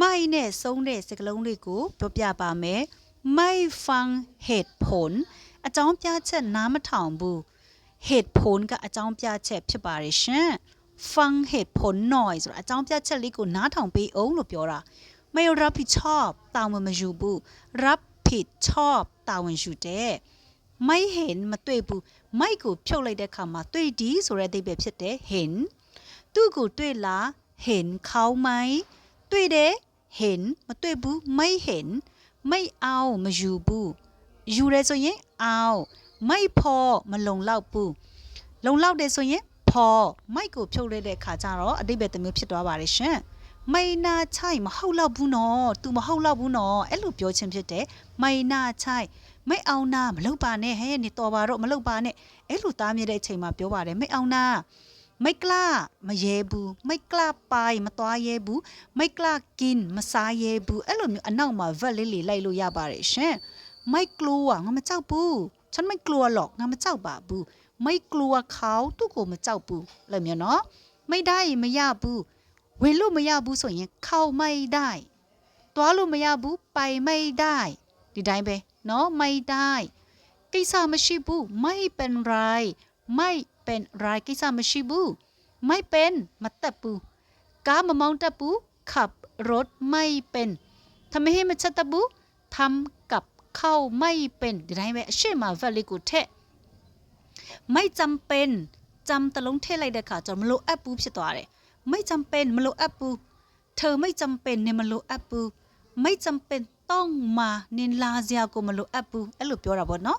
မိုက်နဲ့ဆုံးတဲ့စကားလုံးလေးကိုပြောပြပါမယ်မိုက်ဖန်ဟက်ဖုန်အကြောင်းပြချက်နားမထောင်ဘူး headphone ကအကြောင်းပြချက်ဖြစ်ပါရဲ့ရှင် fun headphone noise ဆိုတာအကြောင်းပြချက်လေးကိုနားထောင်ပေးအောင်လို့ပြောတာမေ rapid chop တာဝန်မယူဘူး rapid chop တာဝန်ယူတယ်မိုက်ဟင်မတွေ့ဘူးမိုက်ကိုဖြုတ်လိုက်တဲ့အခါမှာတွေ့ဒီဆိုတဲ့အဓိပ္ပာယ်ဖြစ်တယ်ဟင်သူ့ကိုတွေ့လားဟင်ခေါမိုင်း တွေ့တယ်เห็นမတွေ့ဘူးไม่เห็น ไม่เอาမယူဘူးယူရဲဆိုရင်เอาไม่พอမလုံလောက်ဘူးလုံလောက်တယ်ဆိုရင်พอမိုက်ကိုဖြုတ်လိုက်တဲ့ခါကျတော့အတိတ်ပဲတစ်မျိုးဖြစ်သွားပါတယ်ရှင်မိနာချိုင်မဟုတ်လောက်ဘူးနော် तू မဟုတ်လောက်ဘူးနော်အဲ့လိုပြောခြင်းဖြစ်တယ်မိနာချိုင်မိအောင်နာမလုပ်ပါနဲ့ဟဲ့နေတော်ပါတော့မလုပ်ပါနဲ့အဲ့လိုတားမြစ်တဲ့အချိန်မှာပြောပါတယ်မိအောင်နာ ไม่กล้ามาเยบู ไม่กล้าไปมาตัวเยบู ไม่กล้ากินมาซาเยบูเอ้หลุมองอันนั่งมาเวลิลี่ไลลูยาบาริเชไม่กลัวงามาเจ้าบู ฉันไม่กลัวหรอกงามาเจ้าบาบู ไม่กลัวเขาตุกมาเจ้าบูเลยเมียเนาะไม่ได้ไม่ยาบู เวลูม่ยาบูส่วนยังเข้าไม่ได้ ตัวลูม่ยาบูไปไม่ได้ดีได้ไปเนาะไม่ได้กิซามาชิบูไม่เป็นไรไม่ เป็นรายกิซามชิบูไม่เป็นมาตตปูกามามองตะปูขับรถไม่เป็นทำไมให้มันชตะปูทำกับเข้าไม่เป็นเดี๋ยวให้แม่ชื่อมาวลิกุเทไม่จำเป็นจำตะลงเทไรเด็กข่ะจนมันโลแอปูพิตัวเลยไม่จำเป็นมันโลแอปูเธอไม่จำเป็นเนี่ยมันโลแอปูไม่จำเป็นต้องมาเนนลาเซียกูมันโลแอปูไอ้หลุดเปียวระบดเนาะ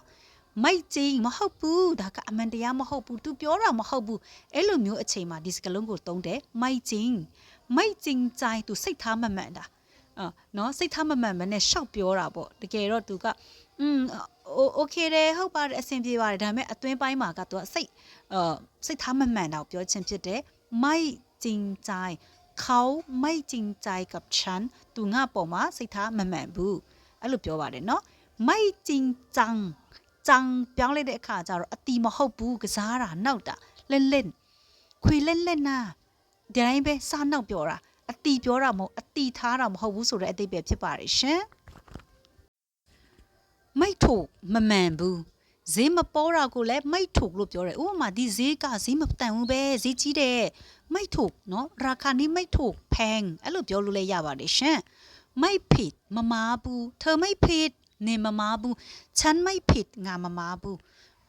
မိုက်ကျင်းမဟုတ်ဘူးဒါကအမှန်တရားမဟုတ်ဘူးသူပြောတာမဟုတ်ဘူးအဲ့လိုမျိုးအချိန်မှာဒီစကလုံးကိုသုံးတယ်မိုက်ကျင်းမိုက်ကျင်းကြိုင်သူစိတ်ထားမမှန်တာအော်နော်စိတ်ထားမမှန်မနဲ့ရှောက်ပြောတာပေါ့တကယ်တော့သူကอืมโอเคတယ်ဟုတ်ပါတယ်အဆင်ပြေပါတယ်ဒါပေမဲ့အတွင်းပိုင်းမှာကသူကစိတ်အော်စိတ်ထားမမှန်တော့ပြောချင်းဖြစ်တယ်မိုက်ကျင်းကြိုင်เขาไม่จริงใจกับฉันသူငါပေါ်မှာစိတ်ထားမမှန်ဘူးအဲ့လိုပြောပါတယ်เนาะไม่จริงจัง จังပြောင်းလိုက်တဲ့အခါကျတော့အတီမဟုတ်ဘူးကစားတာနောက်တာလက်လက်ခွေလက်လက်နာဒီတိုင်းပဲစားနောက်ပြောတာအတီပြောတာမဟုတ်အတီထားတာမဟုတ်ဘူးဆိုတဲ့အတိတ်ပဲဖြစ်ပါတယ်ရှင်မိတ်ထုတ်မမှန်ဘူးဈေးမပေါ်တာကိုလည်းမိတ်ထုတ်လို့ပြောတယ်ဥပမာဒီဈေးကဈေးမတန်ဘူးပဲဈေးကြီးတယ်မိတ်ထုတ်နော်ရာခာနီမိတ်ထုတ်ဖန်အဲ့လိုပြောလို့လည်းရပါတယ်ရှင်မိတ်ผิดမမားဘူးเธอไม่ผิด နေမမားဘူးฉันไม่ผิดငါမမားဘူး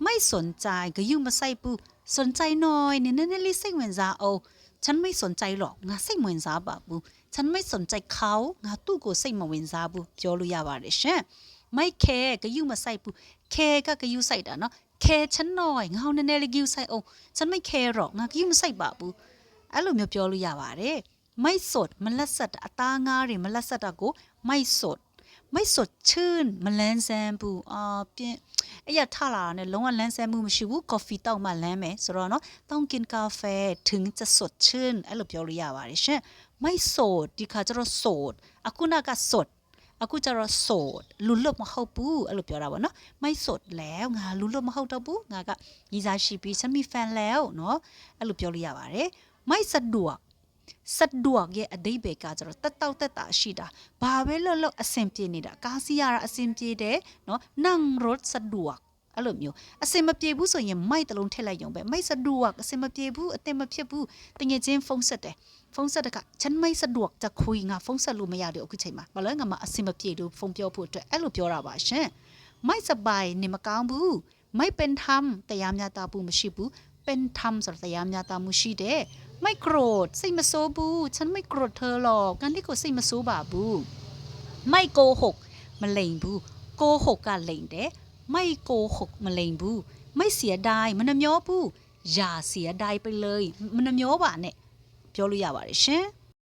ไม่สนใจก็ยุ่งมาใส่ဘူးสนใจหน่อยเนี่ยนั่นလေးစိတ်ဝင်စားအောင်ฉันไม่สนใจหรอกငါစိတ်ဝင်စားပါဘူးฉันไม่สนใจเขาငါသူ့ကိုစိတ်မဝင်စားဘူးပြောလို့ရပါတယ်ရှင်ไม่แคร์ก็ยุ่งมาใส่ဘူးแคร์ก็ก็ยุ่งใส่တာเนาะแคร์ฉันหน่อยငါဟောနည်းနည်းလေးยุ่งใส่အောင်ฉันไม่แคร์หรอกငါยุ่งမဆိုင်ပါဘူးအဲ့လိုမျိုးပြောလို့ရပါတယ်ไม่สดမလက်ဆက်တာအသားငါးတွေမလက်ဆက်တာကို ไม่สดไม่สดชื่นမလန်းဆန်းဘူးအာပြင်းအဲ့ရထလာတာနဲ့လုံးဝလန်းဆန်းမှုမရှိဘူး coffee တောက်မှလန်းမယ်ဆိုတော့เนาะတောင်းกินกาแฟถึงจะสดชื่นအဲ့လိုပြောလို့ရပါတယ်ရှင်ไม่สดဒီခါကျတော့สดအခုနကสดအခုကျတော့โสดလူလွတ်မဟုတ်ဘူးအဲ့လိုပြောတာပေါ့နော်ไม่สดแล้วငါလူလွတ်မဟုတ်တော့ဘူးငါကညီစားရှိပြီးฉันมีแฟนแล้วเนาะအဲ့လိုပြောလို့ရပါတယ်ไม่สะดวก စက်ဒွက်ရဲ့အဓိပ္ပာယ်ကကျတော့တက်တောက်တက်တာရှိတာဘာပဲလို့လို့အဆင်ပြေနေတာကားစီးရတာအဆင်ပြေတယ်နော်နန်ရတ်စက်ဒွက်အဲ့လိုမျိုးအစင်မပြေဘူးဆိုရင်မိုက်တလုံးထည့်လိုက်ရုံပဲမိုက်စဒွက်အစင်မပြေဘူးအတင်မဖြစ်ဘူးတငယ်ချင်းဖုန်းဆက်တယ်ဖုန်းဆက်တဲ့ကฉันไม่สะดวกจะคุยငါဖုန်းဆက်လို့မရတဲ့အခုချိန်မှာဘာလဲငါမအစင်မပြေလို့ဖုန်းပြောဖို့အတွက်အဲ့လိုပြောတာပါရှင်မိုက်စပိုင်နေမကောင်းဘူးမိုက်ပင်ထမ်တရားမျှတမှုမရှိဘူးပင်ထမ်ဆိုတော့တရားမျှတမှုရှိတယ် ไม่โกรธစိတ်မဆိုးဘူးฉันไม่โกรธเธอหรอกงั้นนี่ကိုစိတ်မဆိုးပါဘူးไม่โกหกမလိမ်ဘူးโกหกကလိမ်တယ်ไม่โกหกမလိမ်ဘူးไม่เสียดายမနှမျောဘူးอย่าเสียดายไปเลยမနှမျောပါနဲ့ပြောလို့ရပါတယ်ရှင်